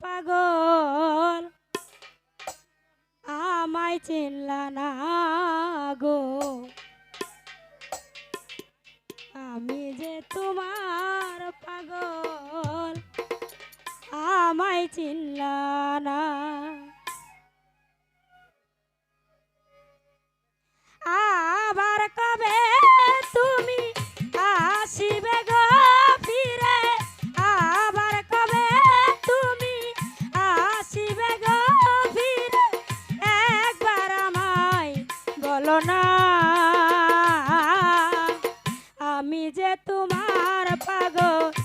পাগল। আমায় চিনলা না গো। আমি যে তোমার পাগল আমায় চিন বলো না আমি যে তোমার পাগল।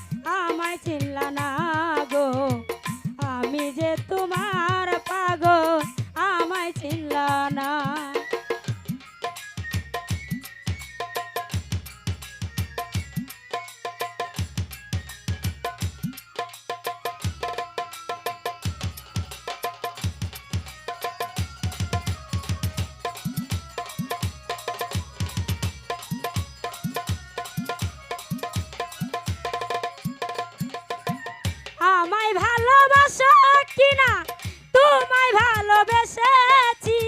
ভালোবেসেছি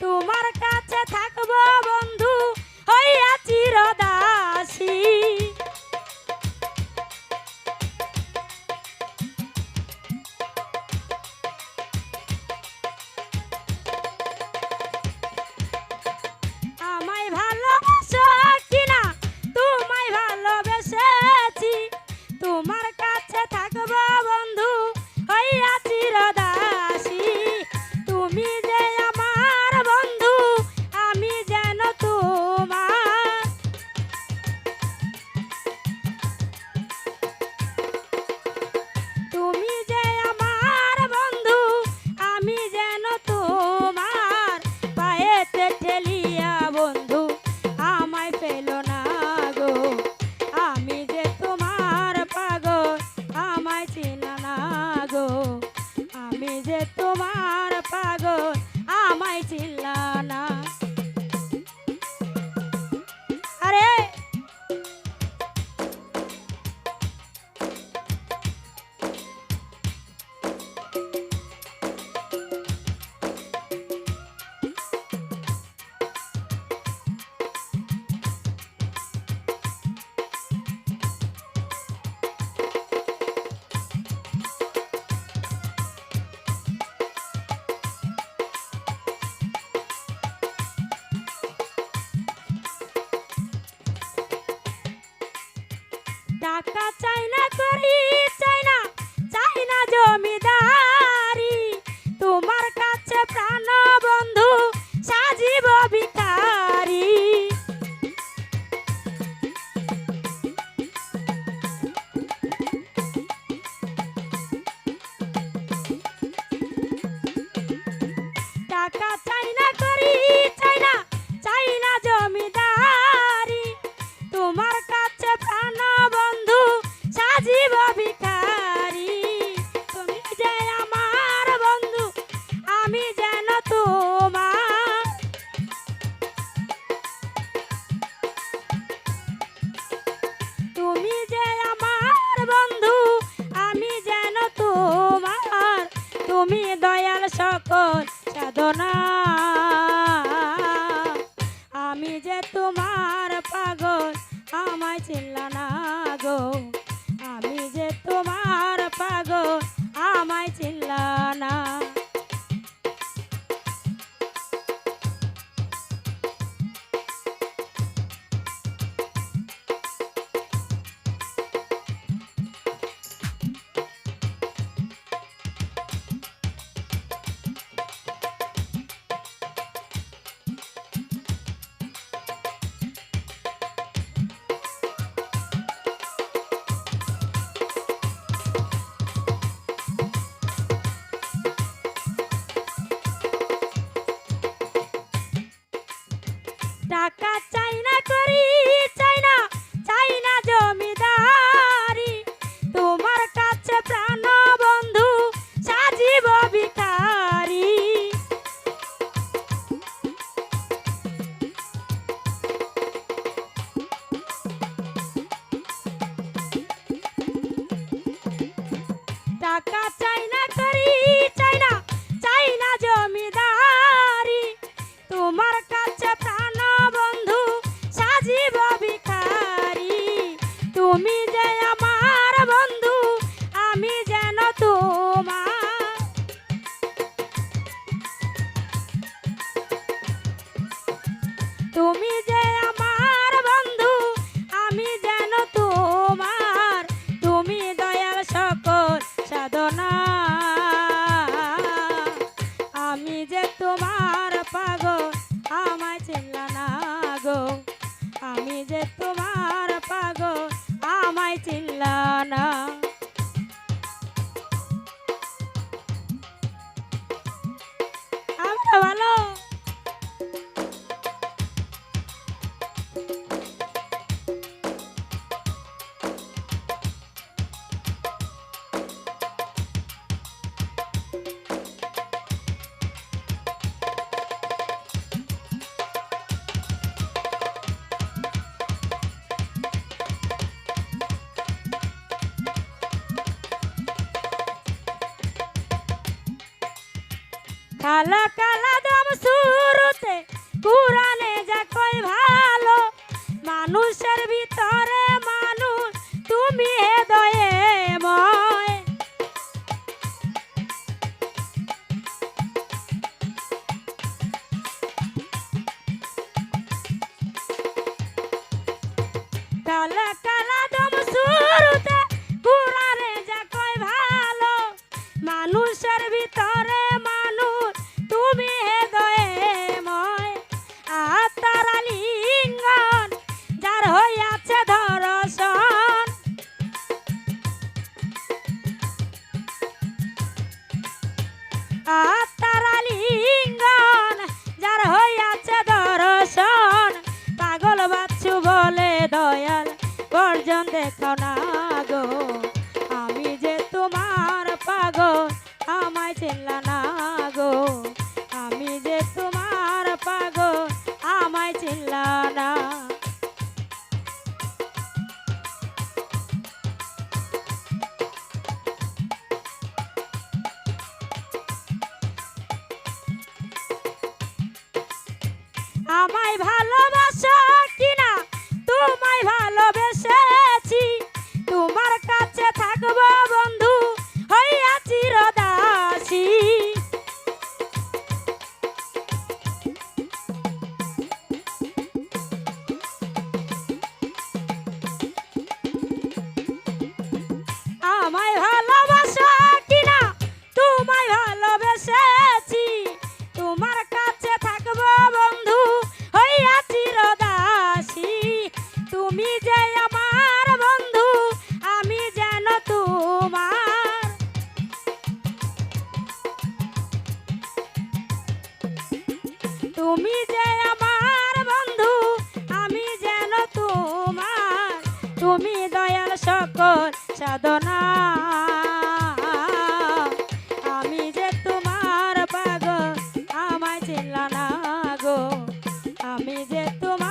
তোমার কাছে থাকব বন্ধু। Gotcha. আমি যে তোমার পাগল, আমায় চিনল না গো। আমি যে তোমার পাগল, আমায় চিল্লা না। তুমি যে আমার বন্ধু, আমি যেন তোমার, তুমি দয়াল সকল সাধনা। আমি যে তোমার পাগল, আমায় চিনল না গো। আমি যে তোমার পাগল, আমায় চিনল না। কালা কালা দম শুরুতে কুরানে যা কই ভালো মানুষের ভিতরে দেখো না গো। আমি যে তোমার পাগল, আমায় চিনলা না গো। আমি যে তোমার পাগল, আমায় চিনলা না। আমায় ভালোবাসো কাছে তুমি যে আমার বন্ধু, আমি যেন তোমার, তুমি দয়াল সকল সাধনা। আমি যে তোমার পাগল, আমায় চিল্লা না গো। আমি যে তোমার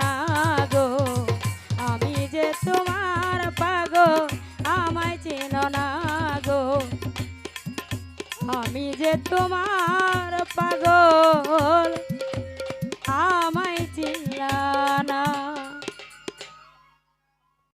না গো। আমি যে তোমার পাগো আমায় চেনো না গো। আমি যে তোমার পাগল, আমায় চিনলা